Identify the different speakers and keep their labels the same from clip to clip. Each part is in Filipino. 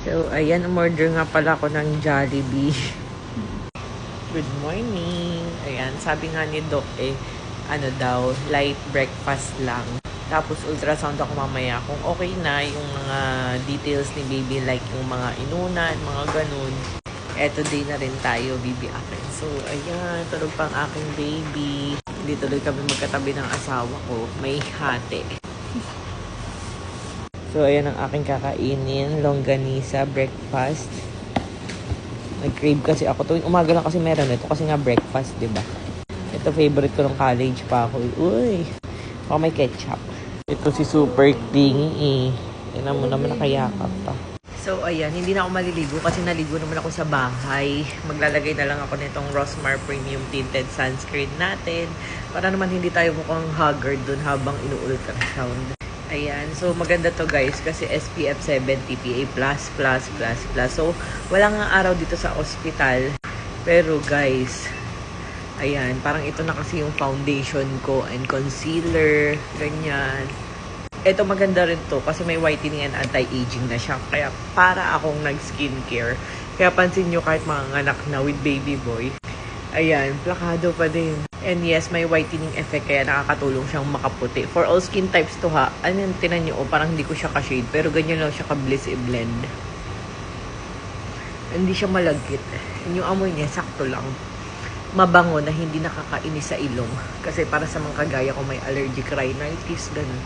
Speaker 1: So, ayan, umorder nga pala ako ng Jollibee. Good morning! Ayan, sabi nga ni Doc eh, ano daw, light breakfast lang. Tapos ultrasound ako mamaya kung okay na yung mga details ni baby like yung mga inunan, mga ganun. Eto day na rin tayo, baby akin. So, ayan, tulog pang aking baby. Hindi tuloy kami magkatabi ng asawa ko. May hati. So, ayan ang aking kakainin. Longganisa, breakfast. Nag-crave kasi ako. Tuwing umaga lang kasi meron ito. Kasi nga breakfast, di ba? Ito, favorite ko nung college pa ako. Uy! Baka may ketchup. Ito si Super Clingy eh. Tignan mo naman nakayakap pa. So, ayan. Hindi na ako maliligo kasi naligo naman ako sa bahay. Maglalagay na lang ako nitong Rosmar Premium Tinted Sunscreen natin. Para naman hindi tayo mukhang haggard dun habang inu-ultrasound. Ayan. So, maganda to guys kasi SPF 70 PA+++++. So, wala nga araw dito sa ospital. Pero guys, ayan. Parang ito na kasi yung foundation ko and concealer. Ganyan. Ito maganda rin to kasi may whitening and anti-aging na siya. Kaya para akong nag-skincare. Kaya pansin nyo kahit mga anak na with baby boy. Ayan, plakado pa din. And yes, may whitening effect kaya nakakatulong siyang makaputi. For all skin types to ha. Ano yung tinan nyo? Oh, parang hindi ko siya ka-shade. Pero ganyan lang siya ka-bliss i-blend. Hindi siya malagkit. Yung amoy niya, sakto lang. Mabango na hindi nakakainis sa ilong. Kasi para sa mga kagaya ko may allergic rhinitis, ganun.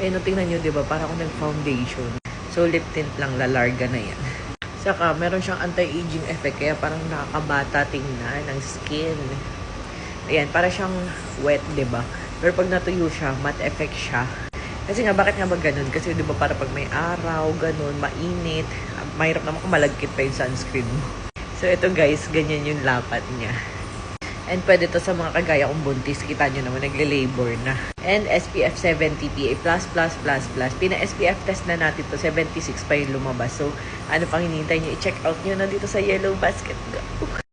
Speaker 1: Ayun, no, tingnan nyo, di ba? Para ako nag-foundation. So, lip tint lang, lalarga na yan. Saka, meron siyang anti-aging effect, kaya parang nakakabata tingnan ng skin. Ayan, para siyang wet, di ba? Pero pag natuyo siya, matte effect siya. Kasi nga, bakit nga ba ganun? Kasi di ba para pag may araw, ganun, mainit, mahirap naman kung malagkit pa yung sunscreen mo. So, ito guys, ganyan yung lapat niya. And pwede to sa mga kagaya kong buntis. Kita nyo naman, nagle-labor na. And SPF 70 PA++++. Pina-SPF test na natin to. 76 pa yung lumabas. So, ano pang hinihintay nyo? I-check out nyo na dito sa Yellow Basket. Go!